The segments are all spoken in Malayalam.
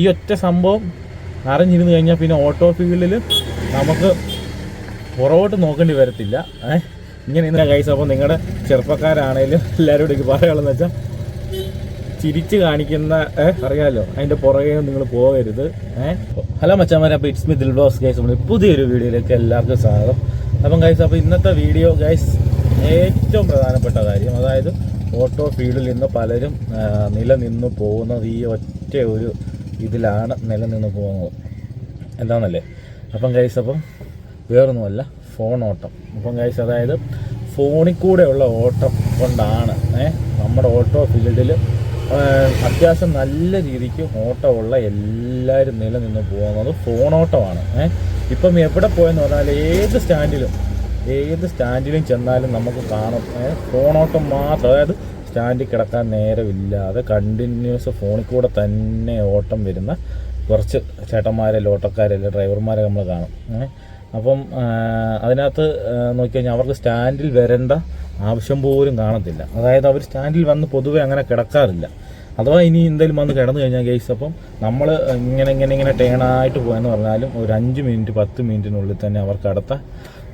ഈ ഒറ്റ സംഭവം അറിഞ്ഞിരുന്നു കഴിഞ്ഞാൽ പിന്നെ ഓട്ടോ ഫീൽഡിൽ നമുക്ക് പുറകോട്ട് നോക്കേണ്ടി വരത്തില്ല. ഏഹ് ഇങ്ങനെ ഇന്ന കൈസ് അപ്പോൾ നിങ്ങളുടെ ചെറുപ്പക്കാരാണേലും എല്ലാവരോടും എനിക്ക് പറയാനുള്ളതെന്ന് വെച്ചാൽ ചിരിച്ച് കാണിക്കുന്ന അറിയാലോ? അതിന്റെ പുറകെ നിങ്ങൾ പോകരുത്. ഹലോ മച്ചാമാരെ അപ്പോൾ ഇറ്റ്സ് മി ദിൽബോസ് ഗൈസ് നമ്മൾ പുതിയൊരു വീഡിയോയിലേക്ക് എല്ലാവർക്കും സ്വാഗതം. അപ്പം ഗൈസ് അപ്പോൾ ഇന്നത്തെ വീഡിയോ ഗൈസ് ഏറ്റവും പ്രധാനപ്പെട്ട കാര്യം അതായത് ഓട്ടോ ഫീൽഡിൽ നിന്ന് പലരും നിലനിന്ന് പോകുന്നത് ഈ ഒറ്റ ഒരു ഇതിലാണ് നിലനിന്ന് പോകുന്നത്. എന്താണെന്നല്ലേ അപ്പം ഗൈസ് അപ്പം വേറൊന്നുമല്ല ഫോൺ ഓട്ടം. അപ്പം ഗൈസ് അതായത് ഫോണിൽ കൂടെയുള്ള ഓട്ടം കൊണ്ടാണ് നമ്മുടെ ഓട്ടോ ഫീൽഡിൽ അത്യാവശ്യം നല്ല രീതിക്ക് ഓട്ടമുള്ള എല്ലാവരും നിലനിന്ന് പോകുന്നത് ഏ. ഇപ്പം എവിടെ പോയെന്ന് പറഞ്ഞാൽ ഏത് സ്റ്റാൻഡിലും ഏത് സ്റ്റാൻഡിലും ചെന്നാലും നമുക്ക് കാണും ഫോണോട്ടം മാത്രം. അതായത് സ്റ്റാൻഡിൽ കിടക്കാൻ നേരമില്ലാതെ കണ്ടിന്യൂസ് ഫോണിൽ കൂടെ തന്നെ ഓട്ടം വരുന്ന കുറച്ച് ചേട്ടന്മാരല്ല ഓട്ടക്കാരല്ല ഡ്രൈവർമാരെ നമ്മൾ കാണും. അപ്പം അതിനകത്ത് നോക്കിക്കഴിഞ്ഞാൽ അവർക്ക് സ്റ്റാൻഡിൽ വരേണ്ട ആവശ്യം പോലും കാണത്തില്ല. അതായത് അവർ സ്റ്റാൻഡിൽ വന്ന് പൊതുവെ അങ്ങനെ കിടക്കാറില്ല. അഥവാ ഇനി എന്തെങ്കിലും വന്ന് കിടന്നു കഴിഞ്ഞാൽ ഗേസ് അപ്പം നമ്മൾ ഇങ്ങനെ ഇങ്ങനെ ഇങ്ങനെ ടേണായിട്ട് പോയെന്ന് പറഞ്ഞാലും ഒരു അഞ്ച് മിനിറ്റ് പത്ത് മിനിറ്റിനുള്ളിൽ തന്നെ അവർക്ക് അടുത്ത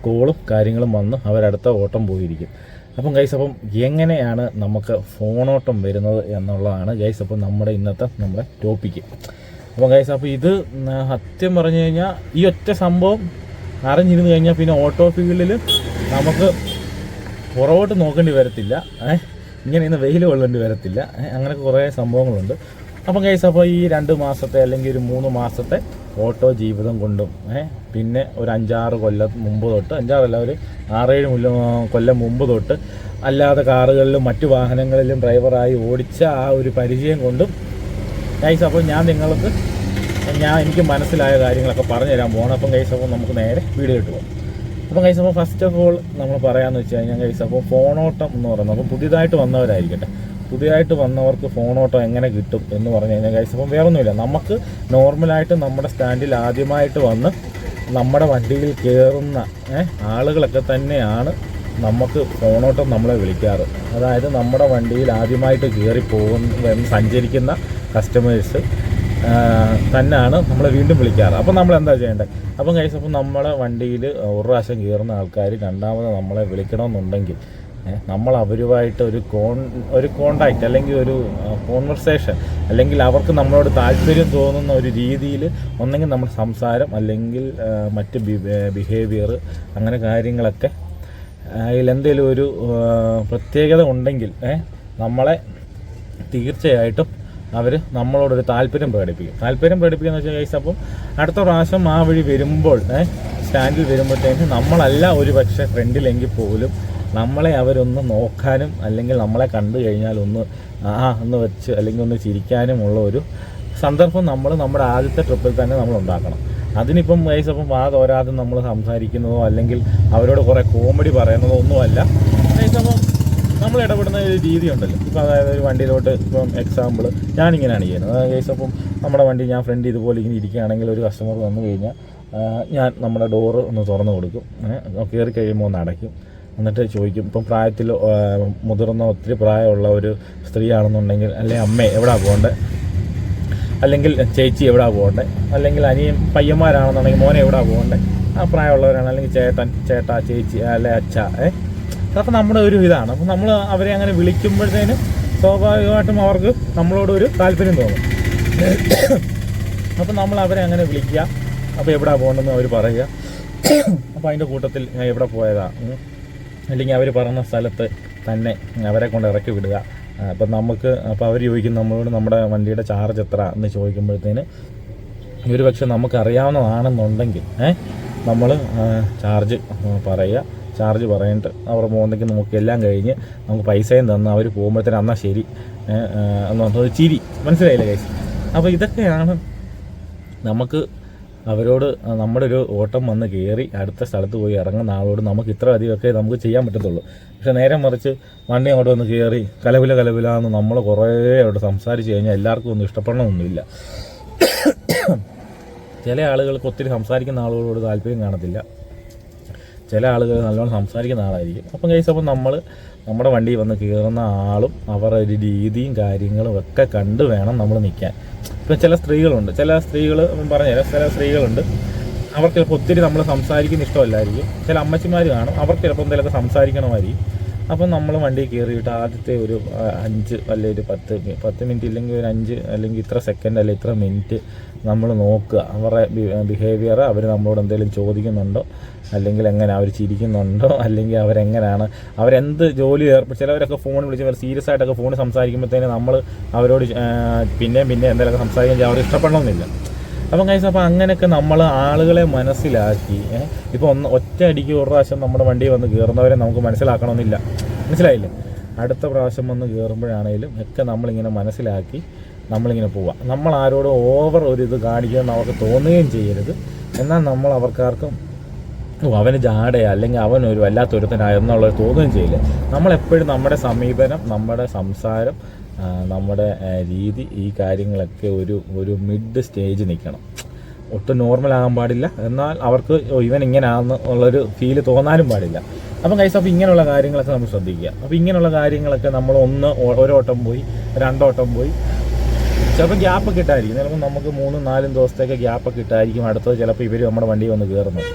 കോളും കാര്യങ്ങളും വന്ന് അവരടുത്ത ഓട്ടം പോയിരിക്കും. അപ്പം ഗൈസ് അപ്പം എങ്ങനെയാണ് നമുക്ക് ഫോണോട്ടം വരുന്നത് എന്നുള്ളതാണ് ഗൈസ് അപ്പം നമ്മുടെ ഇന്നത്തെ നമ്മുടെ ടോപ്പിക്ക് അപ്പം ഗൈസ് അപ്പോൾ ഇത് സത്യം പറഞ്ഞു കഴിഞ്ഞാൽ ഈ ഒറ്റ സംഭവം അറിഞ്ഞിരുന്നു കഴിഞ്ഞാൽ പിന്നെ ഓട്ടോ ഫീൽഡിൽ നമുക്ക് പുറകോട്ട് നോക്കേണ്ടി വരത്തില്ല. ഇങ്ങനെ ഇന്ന് വെയിൽ കൊള്ളേണ്ടി വരത്തില്ല. അങ്ങനെ കുറേ സംഭവങ്ങളുണ്ട്. അപ്പം ഗൈസ് അപ്പോൾ ഈ രണ്ട് മാസത്തെ അല്ലെങ്കിൽ ഒരു മൂന്ന് മാസത്തെ ഓട്ടോ ജീവിതം കൊണ്ടും പിന്നെ ഒരു അഞ്ചാറ് കൊല്ലം മുമ്പ് തൊട്ട് അഞ്ചാറല്ല ഒരു ആറേഴ് കൊല്ലം മുമ്പ് തൊട്ട് അല്ലാതെ കാറുകളിലും മറ്റു വാഹനങ്ങളിലും ഡ്രൈവറായി ഓടിച്ച ആ ഒരു പരിചയം കൊണ്ടും ഗൈസ് അപ്പോൾ ഞാൻ നിങ്ങൾക്ക് ഞാൻ എനിക്ക് മനസ്സിലായ കാര്യങ്ങളൊക്കെ പറഞ്ഞു തരാൻ പോകണം അപ്പം ഗൈസ് അപ്പോൾ നമുക്ക് നേരെ വീഡിയോ പോകാം അപ്പം ഗൈസ് അപ്പോൾ ഫസ്റ്റ് ഓഫ് ഓൾ നമ്മൾ പറയാമെന്ന് വെച്ച് കഴിഞ്ഞാൽ ഗൈസ് അപ്പോൾ ഫോണോട്ടം എന്ന് പറയുന്നത് അപ്പോൾ പുതിയതായിട്ട് വന്നവരായിരിക്കട്ടെ. പുതിയതായിട്ട് വന്നവർക്ക് ഫോൺ ഓട്ടോ എങ്ങനെ കിട്ടും എന്ന് പറഞ്ഞു കഴിഞ്ഞാൽ ഗൈസ് അപ്പം വേറൊന്നുമില്ല. നമുക്ക് നോർമലായിട്ട് നമ്മുടെ സ്റ്റാൻഡിൽ ആദ്യമായിട്ട് വന്ന് നമ്മുടെ വണ്ടിയിൽ കയറുന്ന ആളുകളൊക്കെ തന്നെയാണ് നമുക്ക് ഫോണോട്ടം നമ്മളെ വിളിക്കാറ്. അതായത് നമ്മുടെ വണ്ടിയിൽ ആദ്യമായിട്ട് കയറി പോകുന്ന സഞ്ചരിക്കുന്ന കസ്റ്റമേഴ്സ് തന്നെയാണ് നമ്മളെ വീണ്ടും വിളിക്കാറ്. അപ്പം നമ്മൾ എന്താ ചെയ്യേണ്ടത്? അപ്പം കഴിച്ചപ്പം നമ്മളെ വണ്ടിയിൽ ഒരു പ്രാവശ്യം കയറുന്ന ആൾക്കാർ രണ്ടാമത് നമ്മളെ വിളിക്കണമെന്നുണ്ടെങ്കിൽ നമ്മൾ അവരുമായിട്ട് ഒരു കോൺ ഒരു കോണ്ടാക്റ്റ് അല്ലെങ്കിൽ ഒരു കോൺവെർസേഷൻ അല്ലെങ്കിൽ അവർക്ക് നമ്മളോട് താല്പര്യം തോന്നുന്ന ഒരു രീതിയിൽ ഒന്നെങ്കിൽ നമ്മൾ സംസാരം അല്ലെങ്കിൽ മറ്റ് ബിഹേവിയർ അങ്ങനെ കാര്യങ്ങളൊക്കെ അതിൽ എന്തെങ്കിലും ഒരു പ്രത്യേകത ഉണ്ടെങ്കിൽ നമ്മളെ തീർച്ചയായിട്ടും അവർ നമ്മളോടൊരു താല്പര്യം പ്രകടിപ്പിക്കും. താല്പര്യം പ്രകടിപ്പിക്കുക എന്ന് വെച്ചാൽ കഴിച്ച് അപ്പം അടുത്ത പ്രാവശ്യം ആ വഴി വരുമ്പോൾ സ്റ്റാൻഡിൽ വരുമ്പോഴത്തേക്ക് നമ്മളല്ല ഒരു പക്ഷേ ഫ്രണ്ടിലെങ്കിൽ പോലും നമ്മളെ അവരൊന്ന് നോക്കാനും അല്ലെങ്കിൽ നമ്മളെ കണ്ടു കഴിഞ്ഞാൽ ഒന്ന് ആ ഒന്ന് വെച്ച് അല്ലെങ്കിൽ ഒന്ന് ചിരിക്കാനും ഉള്ള ഒരു സന്ദർഭം നമ്മൾ നമ്മുടെ ആദ്യത്തെ ട്രിപ്പിൽ തന്നെ നമ്മൾ ഉണ്ടാക്കണം. അതിനിപ്പം വയസ്സ് അപ്പം വാ തോരാതെ നമ്മൾ സംസാരിക്കുന്നതോ അല്ലെങ്കിൽ അവരോട് കുറേ കോമഡി പറയുന്നതോ ഒന്നുമല്ല. വയസ്സപ്പം നമ്മൾ ഇടപെടുന്ന ഒരു രീതി ഉണ്ടല്ലോ. ഇപ്പോൾ അതായത് ഒരു വണ്ടിയിലോട്ട് ഇപ്പം എക്സാമ്പിൾ ഞാനിങ്ങനെയാണ് ചെയ്യുന്നത്. അതായത് അപ്പം നമ്മുടെ വണ്ടി ഞാൻ ഫ്രണ്ട് ഇതുപോലെ ഇങ്ങനെ ഇരിക്കുകയാണെങ്കിൽ ഒരു കസ്റ്റമർ വന്നു കഴിഞ്ഞാൽ ഞാൻ നമ്മുടെ ഡോറ് ഒന്ന് തുറന്നു കൊടുക്കും. കയറി കഴിയുമ്പോൾ ഒന്ന് അടയ്ക്കും. എന്നിട്ട് ചോദിക്കും ഇപ്പം പ്രായത്തിൽ മുതിർന്ന ഒത്തിരി പ്രായമുള്ള ഒരു സ്ത്രീയാണെന്നുണ്ടെങ്കിൽ അല്ലെ അമ്മ എവിടാ പോകേണ്ടത് അല്ലെങ്കിൽ ചേച്ചി എവിടാ പോകണ്ടേ? അല്ലെങ്കിൽ അനിയൻ പയ്യന്മാരാണെന്നുണ്ടെങ്കിൽ മോനെ എവിടാ പോകണ്ടേ? ആ പ്രായമുള്ളവരാണ് അല്ലെങ്കിൽ ചേട്ടൻ ചേട്ടാ ചേച്ചി അല്ലെ അച്ഛ ഏ? അതൊക്കെ നമ്മുടെ ഒരു ഇതാണ്. അപ്പം നമ്മൾ അവരെ അങ്ങനെ വിളിക്കുമ്പോഴത്തേനും സ്വാഭാവികമായിട്ടും അവർക്ക് നമ്മളോടൊരു താല്പര്യം തോന്നും. അപ്പം നമ്മൾ അവരെ അങ്ങനെ വിളിക്കുക. അപ്പോൾ എവിടാ പോകണമെന്ന് അവർ പറയുക. അപ്പോൾ അതിന്റെ കൂട്ടത്തിൽ ഞാൻ എവിടെ പോയതാ? ഉം. അല്ലെങ്കിൽ അവർ പറഞ്ഞ സ്ഥലത്ത് തന്നെ അവരെ കൊണ്ട് ഇറക്കി വിടുക. അപ്പം നമുക്ക് അപ്പോൾ അവർ ചോദിക്കും നമ്മളോട് നമ്മുടെ വണ്ടിയുടെ ചാർജ് എത്ര? എന്ന് ചോദിക്കുമ്പോഴത്തേന് ഒരു പക്ഷെ നമുക്കറിയാവുന്നതാണെന്നുണ്ടെങ്കിൽ ഏഹ് നമ്മൾ ചാർജ് പറയുക. ചാർജ് പറഞ്ഞിട്ട് അവർ പോകുന്നെങ്കിൽ നമുക്ക് എല്ലാം കഴിഞ്ഞ് നമുക്ക് പൈസയും തന്ന് അവർ പോകുമ്പോഴത്തേന് എന്നാൽ ശരി എന്ന് പറഞ്ഞത് ചിരി. മനസ്സിലായില്ലേ കൈസ് അപ്പോൾ ഇതൊക്കെയാണ് നമുക്ക് അവരോട് നമ്മുടെ ഒരു ഓട്ടം വന്ന് കയറി അടുത്ത സ്ഥലത്ത് പോയി ഇറങ്ങുന്ന ആളോട് നമുക്ക് ഇത്ര അധികമൊക്കെ നമുക്ക് ചെയ്യാൻ പറ്റത്തുള്ളൂ. പക്ഷെ നേരെ മറിച്ച് വണ്ടി അങ്ങോട്ട് വന്ന് കയറി കലവില കലവില എന്ന് നമ്മൾ കുറേ അവിടെ സംസാരിച്ച് കഴിഞ്ഞാൽ എല്ലാവർക്കും ഒന്നും ഇഷ്ടപ്പെടണമൊന്നുമില്ല. ചില ആളുകൾക്ക് ഒത്തിരി സംസാരിക്കുന്ന ആളുകളോട് താല്പര്യം കാണത്തില്ല. ചില ആളുകൾ നല്ലോണം സംസാരിക്കുന്ന ആളായിരിക്കും. അപ്പം കഴിച്ച് നമ്മൾ നമ്മുടെ വണ്ടി വന്ന് കയറുന്ന ആളും അവരുടെ ഒരു രീതിയും കാര്യങ്ങളും ഒക്കെ കണ്ട് വേണം നമ്മൾ നിൽക്കാൻ. ഇപ്പം ചില സ്ത്രീകളുണ്ട്. ചില സ്ത്രീകൾ പറഞ്ഞുതരാം ചില സ്ത്രീകളുണ്ട്. അവർക്ക് ചിലപ്പോൾ ഒത്തിരി നമ്മൾ സംസാരിക്കുന്ന ഇഷ്ടമല്ലായിരിക്കും. ചില അമ്മച്ചിമാർ കാണും അവർക്ക് ചിലപ്പോൾ എന്തെങ്കിലുമൊക്കെ സംസാരിക്കണമായിരിക്കും. അപ്പം നമ്മൾ വണ്ടി കയറിയിട്ട് ആദ്യത്തെ ഒരു അഞ്ച് അല്ലെങ്കിൽ ഒരു പത്ത് പത്ത് മിനിറ്റ് ഇല്ലെങ്കിൽ ഒരു അഞ്ച് അല്ലെങ്കിൽ ഇത്ര സെക്കൻഡ് അല്ലെങ്കിൽ ഇത്ര മിനിറ്റ് നമ്മൾ നോക്കുക. അവരുടെ ബിഹേവിയർ അവർ നമ്മളോട് എന്തെങ്കിലും ചോദിക്കുന്നുണ്ടോ? അല്ലെങ്കിൽ എങ്ങനെ അവർ ചിരിക്കുന്നുണ്ടോ? അല്ലെങ്കിൽ അവരെങ്ങനെയാണ് അവരെന്ത് ജോലി ഏർപ്പെട്ട് ചിലവരൊക്കെ ഫോൺ വിളിച്ച് അവർ സീരിയസ് ആയിട്ടൊക്കെ ഫോണിൽ സംസാരിക്കുമ്പോഴത്തേന് നമ്മൾ അവരോട് പിന്നെയും പിന്നെ എന്തെങ്കിലുമൊക്കെ സംസാരിക്കാൻ അവർ ഇഷ്ടപ്പെടണമെന്നില്ല അപ്പം കഴിച്ച അപ്പോൾ അങ്ങനെയൊക്കെ നമ്മൾ ആളുകളെ മനസ്സിലാക്കി ഇപ്പോൾ ഒന്ന് ഒറ്റ അടിക്ക് ഒരു പ്രാവശ്യം നമ്മുടെ വണ്ടി വന്ന് കയറുന്നവരെ നമുക്ക് മനസ്സിലാക്കണമെന്നില്ല മനസ്സിലായില്ലേ? അടുത്ത പ്രാവശ്യം വന്ന് കയറുമ്പോഴാണേലും ഒക്കെ നമ്മളിങ്ങനെ മനസ്സിലാക്കി നമ്മളിങ്ങനെ പോവുക നമ്മൾ ആരോടും ഓവർ ഒരു ഇത് കാണിക്കുമെന്ന് അവർക്ക് തോന്നുകയും ചെയ്യരുത്. എന്നാൽ നമ്മൾ അവർക്കാർക്കും അവന് ജാടയാ അല്ലെങ്കിൽ അവൻ ഒരു വല്ലാത്തൊരുത്തനായ എന്നുള്ളത് തോന്നുകയും ചെയ്യില്ല. നമ്മളെപ്പോഴും നമ്മുടെ സമീപനം നമ്മുടെ സംസാരം നമ്മുടെ രീതി ഈ കാര്യങ്ങളൊക്കെ ഒരു ഒരു മിഡ് സ്റ്റേജ് നിൽക്കണം. ഒട്ടും നോർമൽ ആകാൻ പാടില്ല. എന്നാൽ അവർക്ക് ഇവൻ ഇങ്ങനെയാണെന്ന് ഉള്ളൊരു ഫീൽ തോന്നാനും പാടില്ല. അപ്പം കൈസ് അപ്പോൾ ഇങ്ങനെയുള്ള കാര്യങ്ങളൊക്കെ നമ്മൾ ശ്രദ്ധിക്കുക. അപ്പോൾ ഇങ്ങനെയുള്ള കാര്യങ്ങളൊക്കെ നമ്മൾ ഒന്ന് ഓ- ഒരോട്ടം പോയി രണ്ടോട്ടം പോയി ചിലപ്പോൾ ഗ്യാപ്പ് കിട്ടായിരിക്കും ചിലപ്പോൾ നമുക്ക് മൂന്നും നാലും ദിവസത്തേക്ക് ഗ്യാപ്പ് കിട്ടായിരിക്കും അടുത്തത് ചിലപ്പോൾ ഇവർ നമ്മുടെ വണ്ടി വന്ന് കയറുന്നത്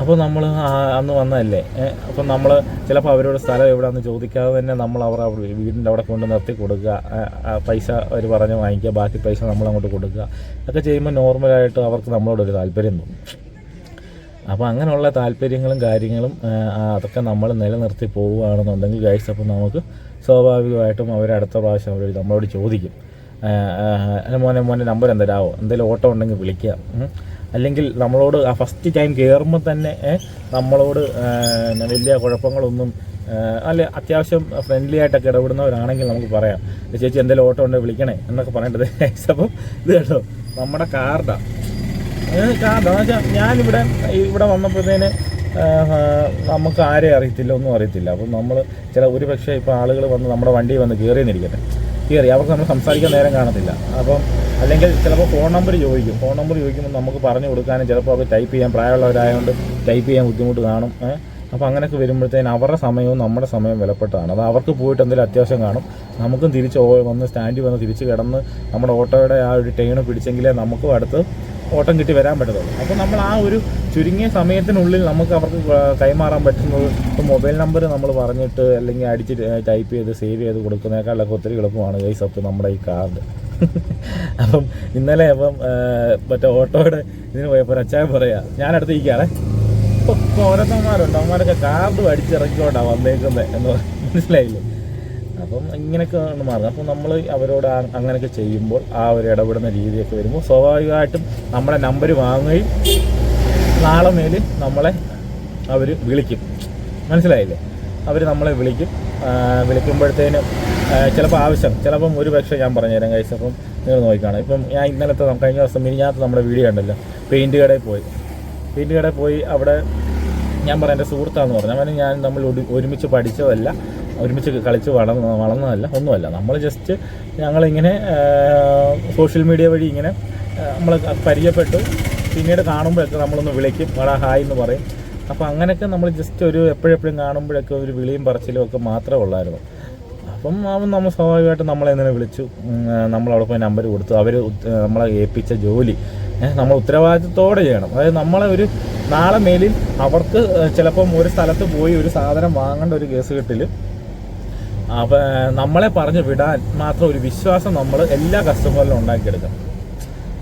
അപ്പോൾ നമ്മൾ അന്ന് വന്നതല്ലേ? അപ്പം നമ്മൾ ചിലപ്പോൾ അവരോട് സ്ഥലം എവിടെയാണെന്ന് ചോദിക്കാതെ തന്നെ നമ്മൾ അവർ വീടിന്റെ അവിടെ കൊണ്ട് നിർത്തി കൊടുക്കുക. പൈസ അവർ പറഞ്ഞ് വാങ്ങിക്കുക. ബാക്കി പൈസ നമ്മൾ അങ്ങോട്ട് കൊടുക്കുക. ഒക്കെ ചെയ്യുമ്പോൾ നോർമലായിട്ട് അവർക്ക് നമ്മളോടൊരു താല്പര്യം തോന്നും. അപ്പോൾ അങ്ങനെയുള്ള താല്പര്യങ്ങളും കാര്യങ്ങളും അതൊക്കെ നമ്മൾ നിലനിർത്തി പോവുകയാണെന്നുണ്ടെങ്കിൽ ഗൈസ് അപ്പോൾ നമുക്ക് സ്വാഭാവികമായിട്ടും അവരടുത്ത പ്രാവശ്യം അവർ നമ്മളോട് ചോദിക്കും. മോനെ മോനെ നമ്പർ എന്തരാവോ എന്തെങ്കിലും ഓട്ടോ ഉണ്ടെങ്കിൽ വിളിക്കുക. അല്ലെങ്കിൽ നമ്മളോട് ആ ഫസ്റ്റ് ടൈം കയറുമ്പോൾ തന്നെ നമ്മളോട് വലിയ കുഴപ്പങ്ങളൊന്നും അല്ലെ അത്യാവശ്യം ഫ്രണ്ട്ലി ആയിട്ടൊക്കെ ഇടപെടുന്നവരാണെങ്കിൽ നമുക്ക് പറയാം. ചേച്ചി എന്തെങ്കിലും ഓട്ടോ ഉണ്ടെങ്കിൽ വിളിക്കണേ എന്നൊക്കെ പറയേണ്ടത്. അപ്പം ഇത് കേട്ടോ നമ്മുടെ കാർഡാണ് കാർഡാണെന്ന് വെച്ചാൽ ഞാനിവിടെ ഇവിടെ വന്നപ്പോഴത്തേന് നമുക്ക് ആരെയും അറിയത്തില്ല ഒന്നും അറിയത്തില്ല. അപ്പം നമ്മൾ ചില ഒരു പക്ഷേ ഇപ്പോൾ ആളുകൾ വന്ന് നമ്മുടെ വണ്ടി വന്ന് കയറിയെന്നിരിക്കട്ടെ കയറി അവർക്ക് നമ്മൾ സംസാരിക്കാൻ നേരം കാണത്തില്ല. അപ്പം അല്ലെങ്കിൽ ചിലപ്പോൾ ഫോൺ നമ്പർ ചോദിക്കും. ഫോൺ നമ്പർ ചോദിക്കുമ്പോൾ നമുക്ക് പറഞ്ഞു കൊടുക്കാനും ചിലപ്പോൾ അവർ ടൈപ്പ് ചെയ്യാൻ പ്രായമുള്ളവരായതുകൊണ്ട് ടൈപ്പ് ചെയ്യാൻ ബുദ്ധിമുട്ട് കാണും. അപ്പോൾ അങ്ങനെയൊക്കെ വരുമ്പോഴത്തേന് അവരുടെ സമയവും നമ്മുടെ സമയവും വിലപ്പെട്ടതാണ്. അത് അവർക്ക് പോയിട്ട് എന്തെങ്കിലും അത്യാവശ്യം കാണും. നമുക്കും തിരിച്ച് വന്ന് സ്റ്റാൻഡിൽ വന്ന് തിരിച്ച് കിടന്ന് നമ്മുടെ ഓട്ടോയുടെ ആ ഒരു ട്രെയിൻ പിടിച്ചെങ്കിലേ നമുക്കും അടുത്ത് ഓട്ടം കിട്ടി വരാൻ പറ്റത്തുള്ളൂ. അപ്പോൾ നമ്മൾ ആ ഒരു ചുരുങ്ങിയ സമയത്തിനുള്ളിൽ നമുക്ക് അവർക്ക് കൈമാറാൻ പറ്റുന്നത് ഇപ്പോൾ മൊബൈൽ നമ്പർ നമ്മൾ പറഞ്ഞിട്ട് അല്ലെങ്കിൽ അടിച്ച് ടൈപ്പ് ചെയ്ത് സേവ് ചെയ്ത് കൊടുക്കുന്നതിനേക്കാളൊക്കെ ഒത്തിരി എളുപ്പമാണ്. ഗൈസ് അപ്പോൾ നമ്മുടെ ഈ കാർഡ്. അപ്പം ഇന്നലെ അപ്പം മറ്റേ ഓട്ടോയുടെ ഇതിന് പോയപ്പോൾ അച്ചായ പറയാ ഞാൻ ഇരിക്കുകയാണേ. ഇപ്പോൾ ഓരോരുത്തന്മാരുണ്ട് അവന്മാരൊക്കെ കാർഡ് അടിച്ചിറക്കോണ്ട വന്നേക്കുന്നത് എന്ന് മനസ്സിലായില്ലേ? അപ്പം ഇങ്ങനെയൊക്കെ ആണ് മാറും. അപ്പം നമ്മൾ അവരോട് അങ്ങനെയൊക്കെ ചെയ്യുമ്പോൾ ആ ഒരു ഇടപെടുന്ന രീതിയൊക്കെ വരുമ്പോൾ സ്വാഭാവികമായിട്ടും നമ്മുടെ നമ്പർ വാങ്ങുകയും നാളെ മേൽ നമ്മളെ അവർ വിളിക്കും. മനസ്സിലായില്ലേ? അവർ നമ്മളെ വിളിക്കും. വിളിക്കുമ്പോഴത്തേനും ചിലപ്പോൾ ആവശ്യം. ചിലപ്പം ഒരു പക്ഷേ ഞാൻ പറഞ്ഞുതരാം കഴിച്ച് അപ്പം നിങ്ങൾ നോക്കിക്കാണാം. ഇപ്പം ഞാൻ ഇന്നലത്തെ കഴിഞ്ഞ ദിവസം മിനിഞ്ഞാത്ത നമ്മുടെ വീഡിയോ ഉണ്ടല്ലോ പെയിന്റ് കടയിൽ പോയി. പെയിന്റ് കടയിൽ പോയി. അവിടെ ഞാൻ പറയാം എന്റെ സുഹൃത്താന്ന് പറഞ്ഞു. അവന് ഞാൻ നമ്മൾ ഒരുമിച്ച് പഠിച്ചതല്ല ഒരുമിച്ച് കളിച്ച് വളർന്ന വളർന്നതല്ല ഒന്നുമല്ല. നമ്മൾ ജസ്റ്റ് ഞങ്ങളിങ്ങനെ സോഷ്യൽ മീഡിയ വഴി ഇങ്ങനെ നമ്മൾ പരിചയപ്പെട്ടു. പിന്നീട് കാണുമ്പോഴൊക്കെ നമ്മളൊന്ന് വിളിക്കും വള ഹായ് എന്ന് പറയും. അപ്പോൾ അങ്ങനെയൊക്കെ നമ്മൾ ജസ്റ്റ് ഒരു എപ്പോഴെപ്പോഴും കാണുമ്പോഴൊക്കെ ഒരു വിളിയും പറച്ചിലും ഒക്കെ മാത്രമേ ഉള്ളായിരുന്നു. അപ്പം അവൻ നമ്മൾ സ്വാഭാവികമായിട്ട് നമ്മളെ ഇങ്ങനെ വിളിച്ചു. നമ്മളവിടെ പോയി നമ്പർ കൊടുത്തു. അവർ നമ്മളെ ഏൽപ്പിച്ച ജോലി. നമ്മൾ ഉത്തരവാദിത്തത്തോടെ ചെയ്യണം. അതായത് നമ്മളെ ഒരു നാളെ മേലിൽ അവർക്ക് ചിലപ്പം ഒരു സ്ഥലത്ത് പോയി ഒരു സാധനം വാങ്ങേണ്ട ഒരു കേസ് കെട്ടിൽ അപ്പം നമ്മളെ പറഞ്ഞു വിടാൻ മാത്രം ഒരു വിശ്വാസം നമ്മൾ എല്ലാ കസ്റ്റമറിലും ഉണ്ടാക്കിയെടുക്കാം.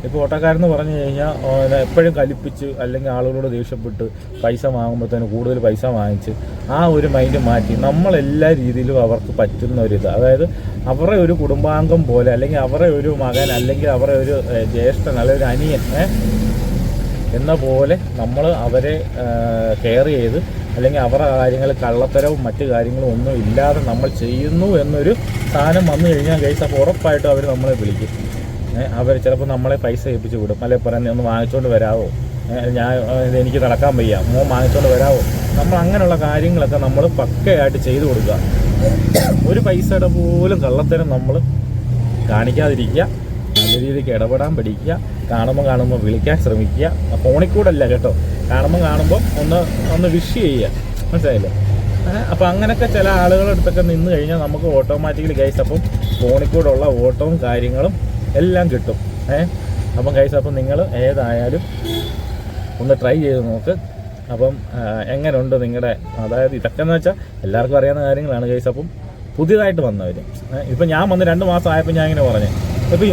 ഇപ്പോൾ ഓട്ടോക്കാരെന്ന് പറഞ്ഞു കഴിഞ്ഞാൽ എപ്പോഴും കലിപ്പിച്ച് അല്ലെങ്കിൽ ആളുകളോട് ദേഷ്യപ്പെട്ട് പൈസ വാങ്ങുമ്പോഴത്തേന് കൂടുതൽ പൈസ വാങ്ങിച്ച് ആ ഒരു മൈൻഡ് മാറ്റി നമ്മളെല്ലാ രീതിയിലും അവർക്ക് പറ്റുന്ന ഒരു ഇത്. അതായത് അവരുടെ ഒരു കുടുംബാംഗം പോലെ അല്ലെങ്കിൽ അവരുടെ ഒരു മകൻ അല്ലെങ്കിൽ അവരുടെ ഒരു ജ്യേഷ്ഠൻ അല്ലെങ്കിൽ ഒരു അനിയൻ എന്ന പോലെ നമ്മൾ അവരെ കെയർ ചെയ്ത് അല്ലെങ്കിൽ അവരുടെ കാര്യങ്ങൾ കള്ളത്തരവും മറ്റു കാര്യങ്ങളും ഒന്നും ഇല്ലാതെ നമ്മൾ ചെയ്യുന്നു എന്നൊരു സാധനം വന്നു കഴിഞ്ഞാൽ ഗൈസ് അപ്പോൾ ഉറപ്പായിട്ടും അവർ നമ്മളെ വിളിക്കും. അവർ ചിലപ്പോൾ നമ്മളെ പൈസ ഏൽപ്പിച്ച് വിടും. അല്ലെ പറഞ്ഞ് ഒന്ന് വാങ്ങിച്ചുകൊണ്ട് വരാവോ? ഞാൻ എനിക്ക് നടക്കാൻ വയ്യ. മോൻ വാങ്ങിച്ചുകൊണ്ട് വരാവോ? നമ്മൾ അങ്ങനെയുള്ള കാര്യങ്ങളൊക്കെ നമ്മൾ പക്കയായിട്ട് ചെയ്തു കൊടുക്കുക. ഒരു പൈസയുടെ പോലും കള്ളത്തരം നമ്മൾ കാണിക്കാതിരിക്കുക. നല്ല രീതിക്ക് ഇടപെടാൻ പഠിക്കുക. കാണുമ്പോൾ കാണുമ്പോൾ വിളിക്കാൻ ശ്രമിക്കുക. ഫോണിൽ കൂടെ അല്ല കേട്ടോ. കാണുമ്പോൾ കാണുമ്പോൾ ഒന്ന് ഒന്ന് വിഷ് ചെയ്യുക. മനസ്സിലായില്ലേ? അപ്പോൾ അങ്ങനെയൊക്കെ ചില ആളുകളുടെ അടുത്തൊക്കെ നിന്ന് കഴിഞ്ഞാൽ നമുക്ക് ഓട്ടോമാറ്റിക്കലി ഗൈസ് അപ്പം ഫോണിൽ കൂടെ ഉള്ള ഓട്ടവും കാര്യങ്ങളും എല്ലാം കിട്ടും. ഏഹ് അപ്പം ഗൈസ് അപ്പം നിങ്ങൾ ഏതായാലും ഒന്ന് ട്രൈ ചെയ്ത് നോക്ക്. അപ്പം എങ്ങനെയുണ്ട് നിങ്ങളുടെ അതായത് ഇതൊക്കെ എന്ന് വെച്ചാൽ എല്ലാവർക്കും അറിയാവുന്ന കാര്യങ്ങളാണ് ഗൈസ് അപ്പം പുതിയതായിട്ട് വന്നവർ ഇപ്പം ഞാൻ വന്ന് രണ്ട് മാസം ആയപ്പോൾ ഞാൻ ഇങ്ങനെ പറഞ്ഞു. ഇപ്പം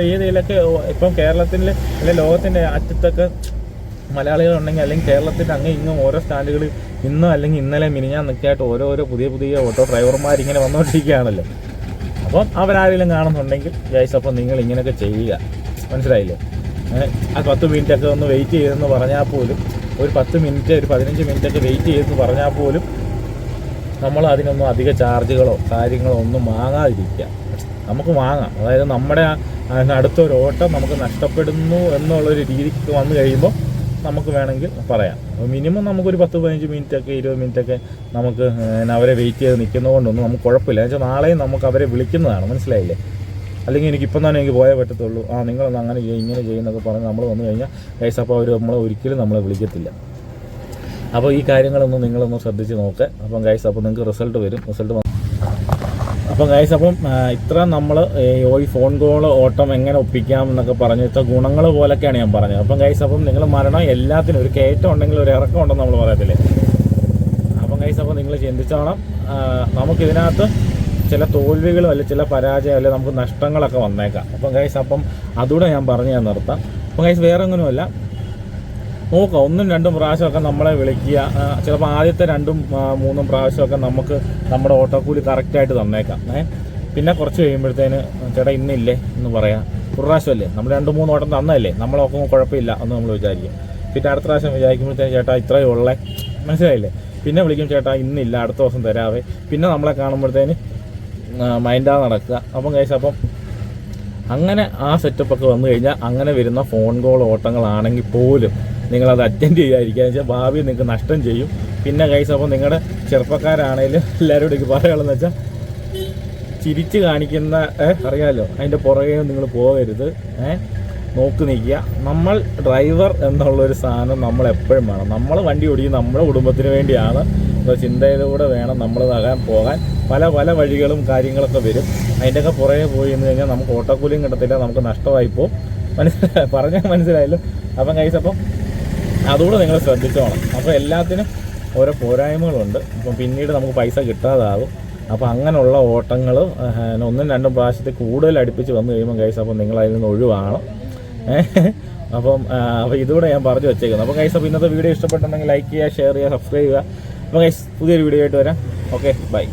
ഈ രീതിയിലൊക്കെ ഇപ്പം കേരളത്തിൽ അല്ലെ ലോകത്തിന്റെ അറ്റത്തൊക്കെ മലയാളികളുണ്ടെങ്കിൽ അല്ലെങ്കിൽ കേരളത്തിന്റെ അങ്ങ് ഇങ്ങും ഓരോ സ്റ്റാൻഡുകൾ ഇന്നും അല്ലെങ്കിൽ ഇന്നലെ മിനിഞ്ഞാൽ നിൽക്കായിട്ട് ഓരോരോ പുതിയ പുതിയ ഓട്ടോ ഡ്രൈവർമാർ ഇങ്ങനെ വന്നുകൊണ്ടിരിക്കുകയാണല്ലോ അപ്പം അവരാരെങ്കിലും കാണുന്നുണ്ടെങ്കിൽ ഗൈസ് അപ്പം നിങ്ങൾ ഇങ്ങനെയൊക്കെ ചെയ്യുക. മനസ്സിലായില്ലേ? ആ പത്ത് മിനിറ്റൊക്കെ ഒന്ന് വെയിറ്റ് ചെയ്തെന്ന് പറഞ്ഞാൽ പോലും ഒരു പത്ത് മിനിറ്റ് ഒരു പതിനഞ്ച് മിനിറ്റൊക്കെ വെയിറ്റ് ചെയ്തെന്ന് പറഞ്ഞാൽ പോലും നമ്മൾ അതിനൊന്നും അധിക ചാർജുകളോ കാര്യങ്ങളോ ഒന്നും വാങ്ങാതിരിക്കുക. നമുക്ക് വാങ്ങാം. അതായത് നമ്മുടെ അടുത്തൊരു ഓട്ടം നമുക്ക് നഷ്ടപ്പെടുന്നു എന്നുള്ളൊരു രീതിക്ക് വന്നു കഴിയുമ്പോൾ നമുക്ക് വേണമെങ്കിൽ പറയാം. മിനിമം നമുക്കൊരു പത്ത് പതിനഞ്ച് മിനിറ്റൊക്കെ ഇരുപത് മിനിറ്റൊക്കെ നമുക്ക് അവരെ വെയിറ്റ് ചെയ്ത് നിൽക്കുന്നതുകൊണ്ടൊന്നും നമുക്ക് കുഴപ്പമില്ല. എന്ന് വെച്ചാൽ നാളെയും നമുക്ക് അവരെ വിളിക്കുന്നതാണ്. മനസ്സിലായില്ലേ? അല്ലെങ്കിൽ എനിക്കിപ്പം തന്നെ എനിക്ക് പോയേ പറ്റത്തുള്ളൂ. ആ നിങ്ങളൊന്ന് അങ്ങനെ ചെയ്യും ഇങ്ങനെ ചെയ്യുന്നൊക്കെ പറഞ്ഞ് നമ്മൾ വന്നു കഴിഞ്ഞാൽ ഗൈസ് അപ്പോൾ അവർ നമ്മളെ ഒരിക്കലും നമ്മളെ വിളിക്കത്തില്ല. അപ്പോൾ ഈ കാര്യങ്ങളൊന്നും നിങ്ങളൊന്ന് ശ്രദ്ധിച്ച് നോക്കുക അപ്പം ഗൈസ് അപ്പോൾ നിങ്ങൾക്ക് റിസൾട്ട് വരും. റിസൾട്ട് അപ്പം ഗൈസ് അപ്പം ഇത്ര നമ്മൾ ഈ ഫോൺ കോൾ ഓട്ടം എങ്ങനെ ഒപ്പിക്കാം എന്നൊക്കെ പറഞ്ഞു. ഇത്ര ഗുണങ്ങൾ പോലൊക്കെയാണ് ഞാൻ പറഞ്ഞത്. അപ്പം ഗൈസ് അപ്പം നിങ്ങൾ മരണം എല്ലാത്തിനും ഒരു കയറ്റം ഉണ്ടെങ്കിൽ ഒരു ഇറക്കം ഉണ്ടെന്ന് നമ്മൾ പറയത്തില്ലേ? അപ്പം ഗൈസ് അപ്പോൾ നിങ്ങൾ ചിന്തിച്ചോണം നമുക്കിതിനകത്ത് ചില തോൽവികളും അല്ലെങ്കിൽ ചില പരാജയം അല്ലെങ്കിൽ നമുക്ക് നഷ്ടങ്ങളൊക്കെ വന്നേക്കാം. അപ്പം ഗൈസ് അപ്പം അതുകൂടെ ഞാൻ പറഞ്ഞു ഞാൻ നിർത്താം. അപ്പം ഗൈസ് വേറെ ഒന്നുമല്ല നോക്കാം ഒന്നും രണ്ടും പ്രാവശ്യമൊക്കെ നമ്മളെ വിളിക്കുക. ചിലപ്പോൾ ആദ്യത്തെ രണ്ടും മൂന്നും പ്രാവശ്യമൊക്കെ നമുക്ക് നമ്മുടെ ഓട്ടോക്കൂലി കറക്റ്റായിട്ട് തന്നേക്കാം. ഏ? പിന്നെ കുറച്ച് കഴിയുമ്പോഴത്തേന് ചേട്ടാ ഇന്നില്ലേ എന്ന് പറയാം. ഒരു പ്രാവശ്യമല്ലേ? നമ്മൾ രണ്ട് മൂന്ന് ഓട്ടം തന്നതല്ലേ? നമ്മളൊക്കെ കുഴപ്പമില്ല എന്ന് നമ്മൾ വിചാരിക്കും. പിന്നെ അടുത്ത പ്രാവശ്യം വിചാരിക്കുമ്പോഴത്തേന് ചേട്ടാ ഇത്രയും ഉള്ളേ. മനസ്സിലായില്ലേ? പിന്നെ വിളിക്കും ചേട്ടാ ഇന്നില്ല അടുത്ത ദിവസം തരാവേ. പിന്നെ നമ്മളെ കാണുമ്പോഴത്തേന് മൈൻഡാ നടക്കുക. അപ്പം കഴിച്ച അപ്പം അങ്ങനെ ആ സെറ്റപ്പൊക്കെ വന്നു കഴിഞ്ഞാൽ അങ്ങനെ വരുന്ന ഫോൺ കോൾ ഓട്ടങ്ങളാണെങ്കിൽ പോലും നിങ്ങളത് അറ്റൻഡ് ചെയ്യാതിരിക്കുക. എന്ന് വെച്ചാൽ ഭാവി നിങ്ങൾക്ക് നഷ്ടം ചെയ്യും. പിന്നെ കൈസ് അപ്പോൾ നിങ്ങളുടെ ചെറുപ്പക്കാരാണേലും എല്ലാവരോടും എനിക്ക് പറയാനുള്ളതെന്ന് വെച്ചാൽ ചിരിച്ച് കാണിക്കുന്ന അറിയാമല്ലോ അതിന്റെ പുറകെ നിങ്ങൾ പോകരുത്. ഏ നോക്കി നിൽക്കുക. നമ്മൾ ഡ്രൈവർ എന്നുള്ളൊരു സാധനം നമ്മൾ എപ്പോഴും വേണം. നമ്മൾ വണ്ടി ഓടിക്കും നമ്മുടെ കുടുംബത്തിന് വേണ്ടിയാണ്. ചിന്തയിലൂടെ വേണം നമ്മൾ നകാൻ പോകാൻ. പല പല വഴികളും കാര്യങ്ങളൊക്കെ വരും. അതിന്റെയൊക്കെ പുറകെ പോയി എന്ന് കഴിഞ്ഞാൽ നമുക്ക് ഓട്ടക്കൂലിയും കിട്ടത്തില്ല. നമുക്ക് നഷ്ടമായി പോകും മനസ്സിലായി പറഞ്ഞാൽ മനസ്സിലായല്ലോ. അപ്പം കഴിച്ചപ്പം അതുകൂടെ നിങ്ങൾ ശ്രദ്ധിച്ചോണം അപ്പോൾ എല്ലാത്തിനും ഓരോ പോരായ്മകളുണ്ട്. അപ്പം പിന്നീട് നമുക്ക് പൈസ കിട്ടാതാകും. അപ്പോൾ അങ്ങനെയുള്ള ഓട്ടങ്ങൾ ഒന്നും രണ്ടും പ്രാവശ്യത്തിൽ കൂടുതൽ അടുപ്പിച്ച് വന്നു കഴിയുമ്പോൾ കൈസ് അപ്പം നിങ്ങൾ അതിൽ നിന്ന് ഒഴിവാണ് ഏഹ്. അപ്പം അപ്പോൾ ഇതുകൂടെ ഞാൻ പറഞ്ഞു വെച്ചേക്കുന്നത് അപ്പോൾ കൈസ് അപ്പോൾ ഇന്നത്തെ വീഡിയോ ഇഷ്ടപ്പെട്ടുണ്ടെങ്കിൽ ലൈക്ക് ചെയ്യുക ഷെയർ ചെയ്യുക സബ്സ്ക്രൈബ് ചെയ്യുക. അപ്പോൾ കൈസ് പുതിയൊരു വീഡിയോ ആയിട്ട് വരാം. Okay bye